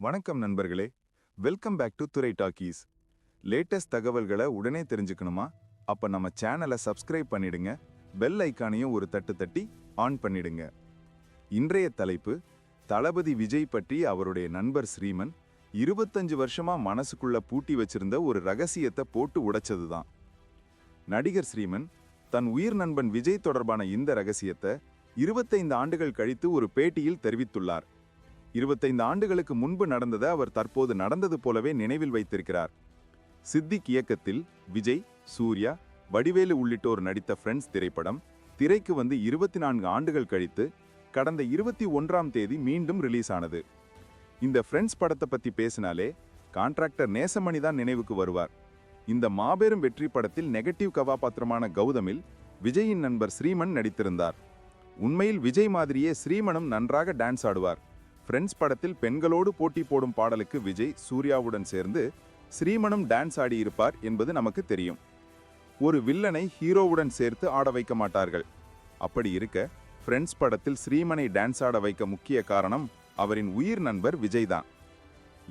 வணக்கம் நண்பர்களே. Welcome back to Thurai talkies latest தகவல்களை உடனே தெரிஞ்சுக்கணுமா? அப்ப நம்ம சேனலை சப்ஸ்கிரைப் பண்ணிடுங்க. பெல் ஐக்கானையும் ஒரு தட்டு தட்டி ஆன் பண்ணிடுங்க. இன்றைய தலைப்பு தளபதி விஜய் பற்றி அவருடைய நண்பர் ஸ்ரீமன் இருபத்தஞ்சு வருஷமா மனசுக்குள்ள பூட்டி வச்சிருந்த ஒரு ரகசியத்தை போட்டு உடைச்சதுதான். நடிகர் ஸ்ரீமன் தன் உயிர் நண்பன் விஜய் தொடர்பான இந்த ரகசியத்தை இருபத்தைந்து ஆண்டுகள் கழித்து ஒரு பேட்டியில் தெரிவித்துள்ளார். இருபத்தைந்து ஆண்டுகளுக்கு முன்பு நடந்ததை அவர் தற்போது நடந்தது போலவே நினைவில் வைத்திருக்கிறார். சித்திக் இயக்கத்தில் விஜய் சூர்யா வடிவேலு உள்ளிட்டோர் நடித்த ஃப்ரெண்ட்ஸ் திரைப்படம் திரைக்கு வந்து இருபத்தி நான்கு ஆண்டுகள் கழித்து கடந்த இருபத்தி ஒன்றாம் தேதி மீண்டும் ரிலீஸ் ஆனது. இந்த ஃப்ரெண்ட்ஸ் படத்தை பற்றி பேசினாலே கான்ட்ராக்டர் நேசமணி தான் நினைவுக்கு வருவார். இந்த மாபெரும் வெற்றி படத்தில் நெகட்டிவ் கதாபாத்திரமான கௌதமில் விஜயின் நண்பர் ஸ்ரீமன் நடித்திருந்தார். உண்மையில் விஜய் மாதிரியே ஸ்ரீமனும் நன்றாக டான்ஸ் ஆடுவார். ஃப்ரெண்ட்ஸ் படத்தில் பெண்களோடு போட்டி போடும் பாடலுக்கு விஜய் சூர்யாவுடன் சேர்ந்து ஸ்ரீமனும் டான்ஸ் ஆடியிருப்பார் என்பது நமக்கு தெரியும். ஒரு வில்லனை ஹீரோவுடன் சேர்த்து ஆட வைக்க மாட்டார்கள். அப்படி இருக்க ஃப்ரெண்ட்ஸ் படத்தில் ஸ்ரீமனை டான்ஸ் ஆட வைக்க முக்கிய காரணம் அவரின் உயிர் நண்பர் விஜய் தான்.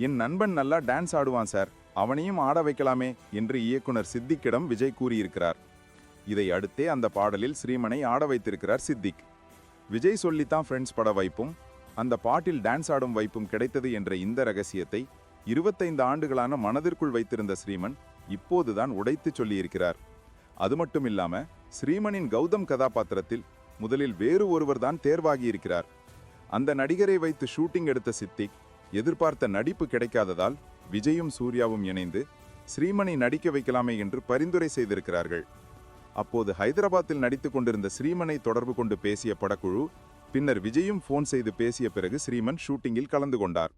என் நண்பன் நல்லா டான்ஸ் ஆடுவான் சார் அவனையும் ஆட வைக்கலாமே என்று இயக்குனர் சித்திக்கிடம் விஜய் கூறியிருக்கிறார். இதை அடுத்தே அந்த பாடலில் ஸ்ரீமனை ஆட வைத்திருக்கிறார் சித்திக். விஜய் சொல்லித்தான் ஃப்ரெண்ட்ஸ் பட வைப்பும் அந்த பாட்டில் டான்ஸ் ஆடும் வைப்பும் கிடைத்தது என்ற இந்த ரகசியத்தை இருபத்தைந்து ஆண்டுகளான மனதிற்குள் வைத்திருந்த ஸ்ரீமன் இப்போதுதான் உடைத்து சொல்லியிருக்கிறார். அது மட்டும் இல்லாம ஸ்ரீமனின் கௌதம் கதாபாத்திரத்தில் முதலில் வேறு ஒருவர்தான் தேர்வாகியிருக்கிறார். அந்த நடிகரை வைத்து ஷூட்டிங் எடுத்த சித்திக் எதிர்பார்த்த நடிப்பு கிடைக்காததால் விஜயும் சூர்யாவும் இணைந்து ஸ்ரீமனை நடிக்க வைக்கலாமே என்று பரிந்துரை செய்திருக்கிறார்கள். அப்போது ஹைதராபாத்தில் நடித்துக் கொண்டிருந்த ஸ்ரீமனை தொடர்பு கொண்டு பேசிய படக்குழு பின்னர் விஜயும் ஃபோன் செய்து பேசிய பிறகு ஸ்ரீமன் ஷூட்டிங்கில் கலந்து கொண்டார்.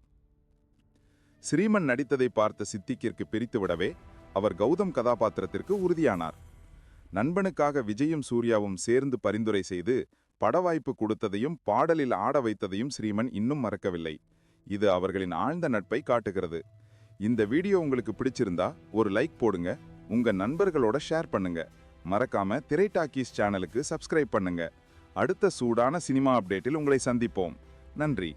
ஸ்ரீமன் நடித்ததை பார்த்த சித்திக்கிற்கு பிரித்துவிடவே அவர் கௌதம் கதாபாத்திரத்திற்கு உறுதியானார். நண்பனுக்காக விஜயும் சூர்யாவும் சேர்ந்து பரிந்துரை செய்து பட வாய்ப்பு கொடுத்ததையும் பாடலில் ஆட வைத்ததையும் ஸ்ரீமன் இன்னும் மறக்கவில்லை. இது அவர்களின் ஆழ்ந்த நட்பை காட்டுகிறது. இந்த வீடியோ உங்களுக்கு பிடிச்சிருந்தா ஒரு லைக் போடுங்க உங்க நண்பர்களோட ஷேர் பண்ணுங்க. மறக்காம திரை டாக்கீஸ் சேனலுக்கு சப்ஸ்கிரைப் பண்ணுங்க. அடுத்த சூடான சினிமா அப்டேட்டில் உங்களை சந்திப்போம். நன்றி.